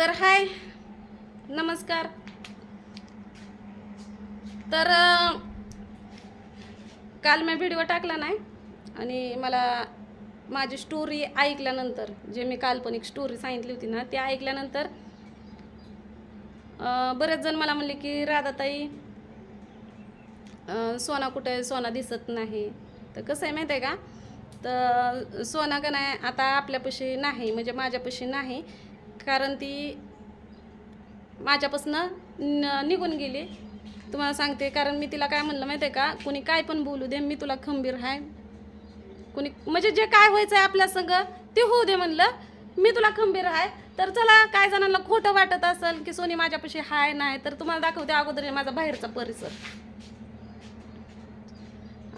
तर हाय. नमस्कार. तर काल मी व्हिडिओ टाकला नाही आणि मला माझी स्टोरी ऐकल्यानंतर जे मी काल्पनिक स्टोरी सांगितली होती ना ती ऐकल्यानंतर बरेच जण मला म्हणले की राधाताई सोना कुठे? सोना दिसत नाही. तर कसं आहे माहिती आहे का? तर सोना का नाही आता आपल्यापाशी नाही म्हणजे माझ्यापाशी नाही. कारण ती माझ्यापासनं न निघून गेली. तुम्हाला सांगते कारण मी तिला काय म्हणलं माहिती आहे का? कुणी काय पण बोलू दे मी तुला खंबीर आहे. कुणी म्हणजे जे काय व्हायचं आहे आपल्या संग ते होऊ दे म्हणलं. मी तुला खंबीर आहे. तर चला काय जणांना खोटं वाटत असेल की सोनी माझ्यापाशी हाय नाही तर तुम्हाला दाखवते अगोदर माझा बाहेरचा परिसर.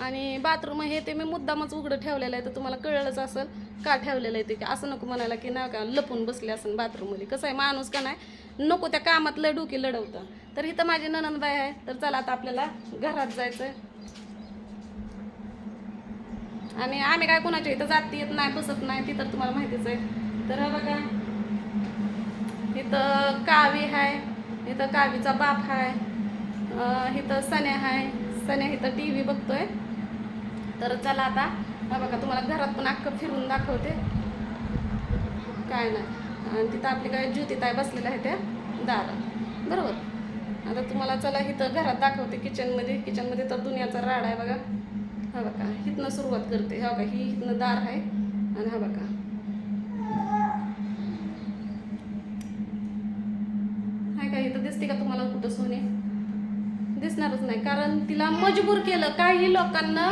आणि बाथरूम हे ते मी मुद्दामच उघडं ठेवलेलं आहे तर तुम्हाला कळलंच असेल. का ठेवलेलं आहे ते की असं नको म्हणायला की नाही का लपून बसले असं बाथरूममध्ये कसं आहे माणूस का नाही नको त्या कामात लय डोकी लढवतं. तर इथं माझी ननंदबाई आहे तर चला आता आपल्याला घरात जायचं आणि आम्ही काय कोणाच्या इथं जात येत नाही बसत नाही ती तर तुम्हाला माहितीच आहे. तर बघा इथं कावी आहे इथं कावीचा बाप आहे इथं सन्या आहे सन्या इथं टी व्ही बघतोय. तर चला आता हा बघा तुम्हाला घरात पण अख्खं फिरून दाखवते. काय नाही. आणि तिथं आपली काय ज्योतिताई बसलेल्या आहे त्या दारात. बरोबर? आता तुम्हाला चला इथं घरात दाखवते किचनमध्ये किचनमध्ये तर दुनियाचा राड आहे बघा. हा बघा इथनं सुरुवात करते. हा बघा ही इथनं दार आहे. आणि हा बघा. हाय का इथं दिसते का तुम्हाला कुठं सोने? दिसणारच नाही. कारण तिला मजबूर केलं. काही लोकांना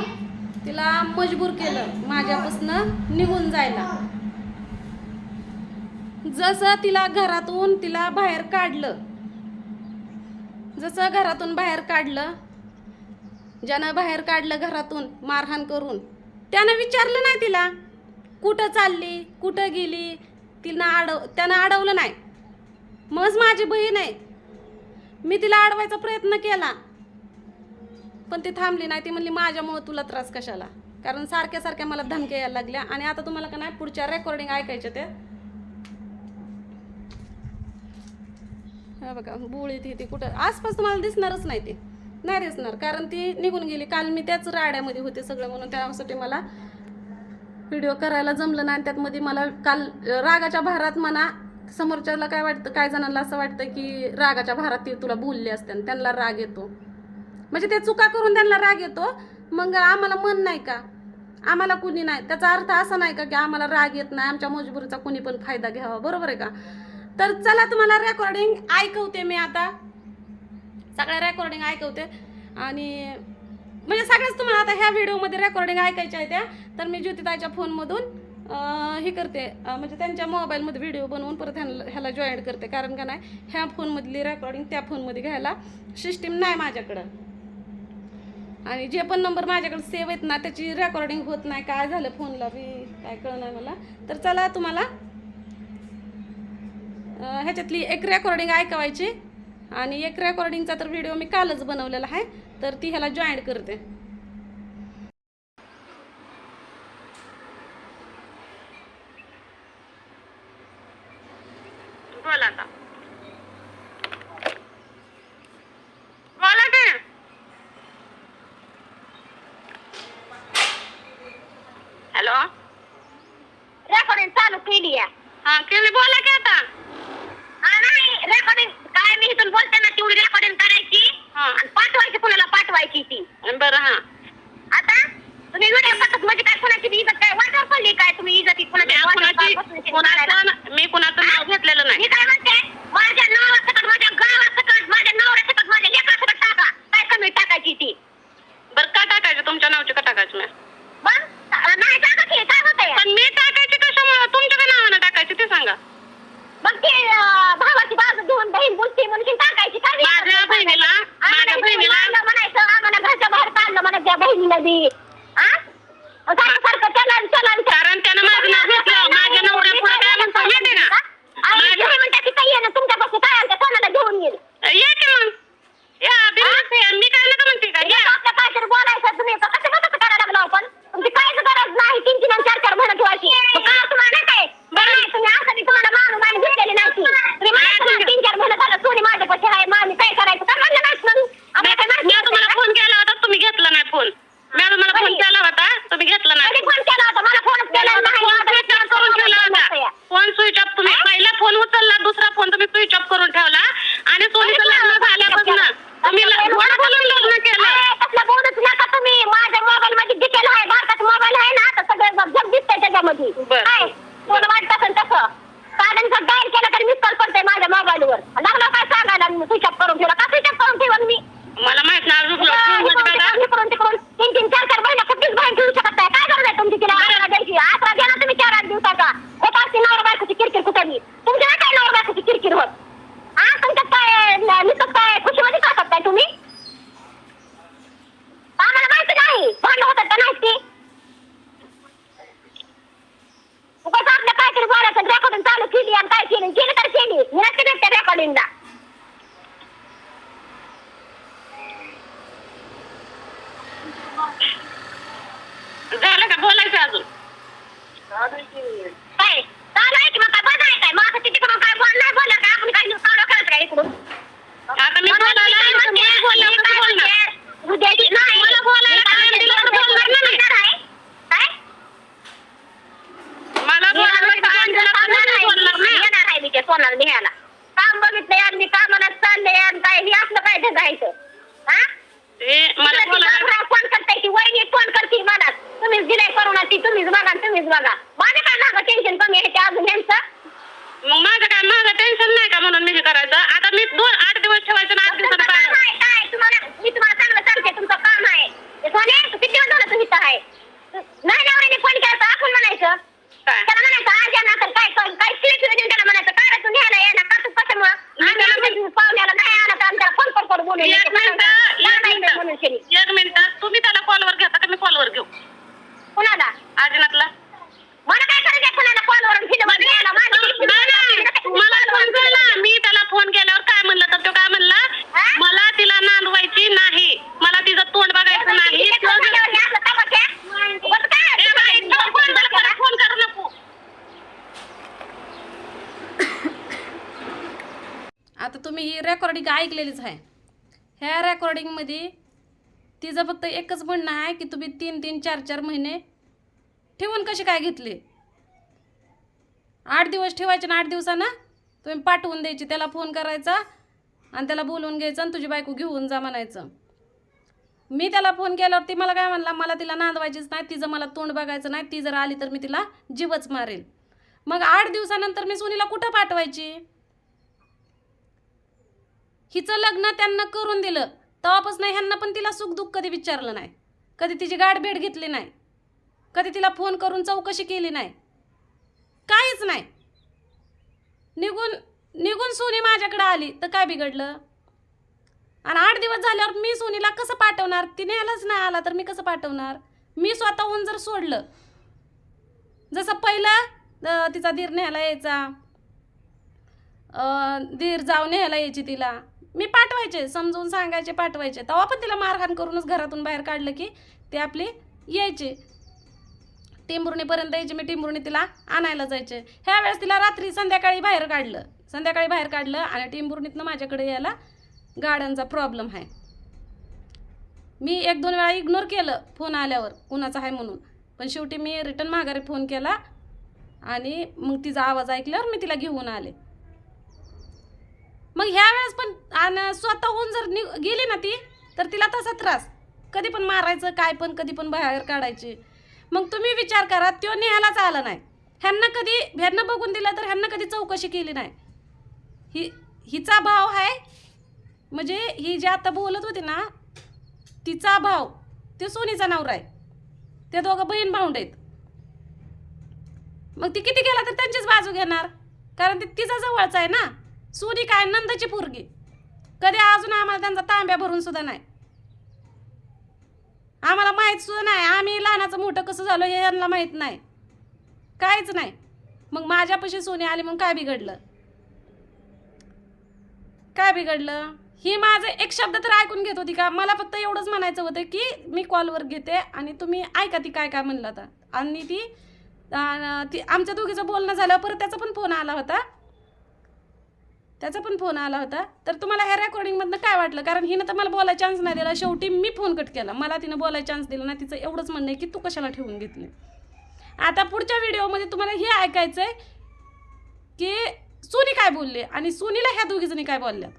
तिला मजबूर केलं माझ्यापासनं निघून जायला. जसं तिला घरातून तिला बाहेर काढलं जसं घरातून बाहेर काढलं ज्यानं बाहेर काढलं घरातून मारहाण करून त्यानं विचारलं नाही तिला कुठं चालली कुठं गेली तिनं अडव त्यानं अडवलं नाही. मग माझी बहीण आहे. मी तिला अडवायचा प्रयत्न केला. पण ती थांबली नाही. ती म्हणली माझ्यामुळं तुला त्रास कशाला? कारण सारख्या सारख्या मला धमक्या यायला लागल्या. आणि आता तुम्हाला का नाही पुढच्या रेकॉर्डिंग ऐकायच्या ते बघा बुळी ती ती कुठं? आसपास तुम्हाला दिसणारच नाही ती. नाही दिसणार. कारण ती निघून गेली. काल मी त्याच राड्यामध्ये होते सगळं म्हणून. त्यासाठी मला व्हिडिओ करायला जमलं नाही. आणि त्यात मध्ये मला काल रागाच्या भारात म्हणा समोरच्याला काय वाटतं काय जणांना असं वाटतं की रागाच्या भारात ती तुला बोलले असते आणि त्यांना राग येतो. म्हणजे ते चुका करून त्यांना राग येतो. मग आम्हाला मन नाही का? आम्हाला कुणी नाही. त्याचा अर्थ असा नाही का की आम्हाला राग येत नाही. आमच्या मजबुरीचा कुणी पण फायदा घ्यावा. बरोबर आहे का? तर चला तुम्हाला रेकॉर्डिंग ऐकवते मी आता. सगळ्या रेकॉर्डिंग ऐकवते. आणि म्हणजे सगळ्याच तुम्हाला आता ह्या व्हिडिओमध्ये रेकॉर्डिंग ऐकायच्या आहे त्या. तर मी ज्योतिताईच्या फोनमधून हे करते. म्हणजे त्यांच्या मोबाईलमध्ये व्हिडिओ बनवून परत ह्याला ह्याला जॉईन करते. कारण का नाही ह्या फोनमधली रेकॉर्डिंग त्या फोनमध्ये घ्यायला सिस्टीम नाही माझ्याकडं. आणि जे पण नंबर माझ्याकडे सेव्ह आहेत ना त्याची रेकॉर्डिंग होत नाही. काय झालं फोनला बी? काय कळणार मला? तर चला तुम्हाला ह्याच्यातली एक रेकॉर्डिंग ऐकवायची. आणि एक रेकॉर्डिंगचा तर व्हिडिओ मी कालच बनवलेला आहे. तर ती ह्याला जॉईंट करते बोला आता बोला की हॅलो रेकॉर्डिंग चालू केली हा केली बोला की आता. हा नाही रेकॉर्डिंग काय मी इथून बोलते ना तेवढी रेकॉर्डिंग करायची. हा. आणि पाठवायची कुणाला पाठवायची ती. बरं हा. आता तुम्ही व्हिडिओ करतात म्हणजे काय कुणाची बी इज्जत काय? वाटावर पडली काय तुम्ही इज्जती कुणाची मी कुणाचं नाव घेतलेलं मी नाही काय म्हणते माझ्या नावासकट माझ्या गावासकट माझ्या नवऱ्यासकट माझ्या लेकरासकट टाका काय कमी टाकायची ती बरं का टाकायचं तुमच्या नावची का टाकायचं मी मग नाही टाका की काय होतंय पण मी टाकायची कशामुळं तुमच्या का नावानं टाकायची ते सांगा मग ते अं, भावाची बाजू घेऊन बहीण बोलते म्हणून टाकायची काय माझ्या बहिणीला माझ्या बहिणीला आम्हाला म्हणायचं आम्हाला घरच्या बाहेर काढलं म्हणा त्या केलं तरी मिस कॉल पडते माझ्या मोबाईलवर. लागला काय सांगायला मी स्विच करून ठेवला? का स्विच करून ठेवून मी? मला माहीत नाही अजून तीन तीन चार चार महिना कुठलीच बाहेर ठेवू शकत नाही. काय गरज तुमची तिला? आसरा द्यायची आसरा द्या ना तुम्ही चार आठ दिवसाचा. होत असते नवरा बायकोची किरकिर कुठे मी तुमच्या काय नवरा बायकोची किरकिर होत? हा तुमच्यात काय निसत काय? खुशी काय? चालू आहे की मग नाही काय? मग आता ते तिकडून काय बोलणार बोलणार काय आपण काय चालू करत काय इकडून. आता मी बोलायला लागले, तर तुम्ही बोलल्यावर कसं बोलणार? नाही मला बोलायला टाइम दिला बोलणार काय? मला बोलायला बोलणार आहे मी त्या सोनाला तुम्ही ही रेकॉर्डिंग ऐकलेलीच आहे. ह्या रेकॉर्डिंगमध्ये तिचं फक्त एकच म्हणणं आहे की तुम्ही तीन तीन चार चार महिने ठेवून कसे काय घेतले? आठ दिवस ठेवायचे ना आठ दिवसानं? तुम्ही पाठवून द्यायची त्याला फोन करायचा आणि त्याला बोलवून घ्यायचं आणि तुझी बायको घेऊन जा म्हणायचं. मी त्याला फोन केल्यावर ती मला काय म्हणला मला तिला नांदवायचीच नाही तिचं मला तोंड बघायचं नाही ती जर आली तर मी तिला जीवच मारेल. मग आठ दिवसानंतर मी सोनीला कुठं पाठवायची? हिचं लग्न त्यांना करून दिलं तेव्हापासून ह्यांना पण तिला सुख दुःख कधी विचारलं नाही. कधी तिची गाठभेट घेतली नाही. कधी तिला फोन करून चौकशी केली नाही. काहीच नाही. निघून निघून सोनी माझ्याकडे आली तर काय बिघडलं? आणि आठ दिवस झाल्यावर मी सोनीला कसं पाठवणार? तिने यालाच नाही आला तर मी कसं पाठवणार? मी स्वतःहून जर सोडलं जसं पहिलं तिचा धीर न्यायला यायचा. धीर जाऊन न्यायला यायची तिला. मी पाठवायचे समजून सांगायचे पाठवायचे. तेव्हा पण तिला मारहाण करूनच घरातून बाहेर काढलं की ते आपली यायचे. टिंबुर्णीपर्यंत यायची मी टिंबुर्णी तिला आणायला जायचे. ह्या वेळेस तिला रात्री संध्याकाळी बाहेर काढलं. संध्याकाळी बाहेर काढलं आणि टिंबुर्णीतनं माझ्याकडे यायला गाड्यांचा प्रॉब्लेम आहे. मी एक दोन वेळा इग्नोर केलं फोन आल्यावर कुणाचा आहे म्हणून. पण शेवटी मी रिटर्न माघारी फोन केला आणि मग तिचा आवाज ऐकल्यावर मी तिला घेऊन आले. मग ह्या वेळेस पण आणि स्वतःहून जर नि गेली ना ती तर तिला तसा त्रास. कधी पण मारायचं काय पण कधी पण बाहेर काढायची. मग तुम्ही विचार करा तो नेहायलाच आला नाही. ह्यांना कधी ह्यांना बघून दिलं तर ह्यांना कधी चौकशी केली नाही. ही हिचा भाव आहे म्हणजे ही जी आता बोलत होती ना तिचा भाव ते सोनीचा नवरा आहे. ते दोघं बहीण भाऊंड आहेत. मग ती किती गेला तर त्यांचीच बाजू घेणार. कारण ते तिचा जवळचा आहे ना. सोनी काय नंदची पोरगी. कधी अजून आम्हाला त्यांचा तांब्या भरून सुद्धा नाही. आम्हाला माहीत सुद्धा नाही आम्ही लहानाचं मोठं कसं झालो हे यांना माहीत नाही. काहीच नाही. मग माझ्यापाशी सोने आली मग काय बिघडलं? काय बिघडलं? ही माझं एक शब्द तर ऐकून घेत होती का? मला फक्त एवढंच म्हणायचं होतं की मी कॉलवर घेते आणि तुम्ही ऐका ती काय काय म्हणलं आता आणि ती ती आमच्या दोघीचं बोलणं झालं परत त्याचा पण फोन आला होता. त्याचा पण फोन आला होता. तर तुम्हाला ह्या रेकॉर्डिंगमधनं काय वाटलं? कारण हिनं तर मला बोलायला चान्स नाही दिला. शेवटी मी फोन कट केला. मला तिनं बोलायला चान्स दिला ना तिचं एवढंच म्हणणं आहे की तू कशाला ठेवून घेतली? आता पुढच्या व्हिडिओमध्ये तुम्हाला हे ऐकायचं आहे की सोनी काय बोलले? आणि सोनीला ह्या दोघीजणी काय बोलल्यात?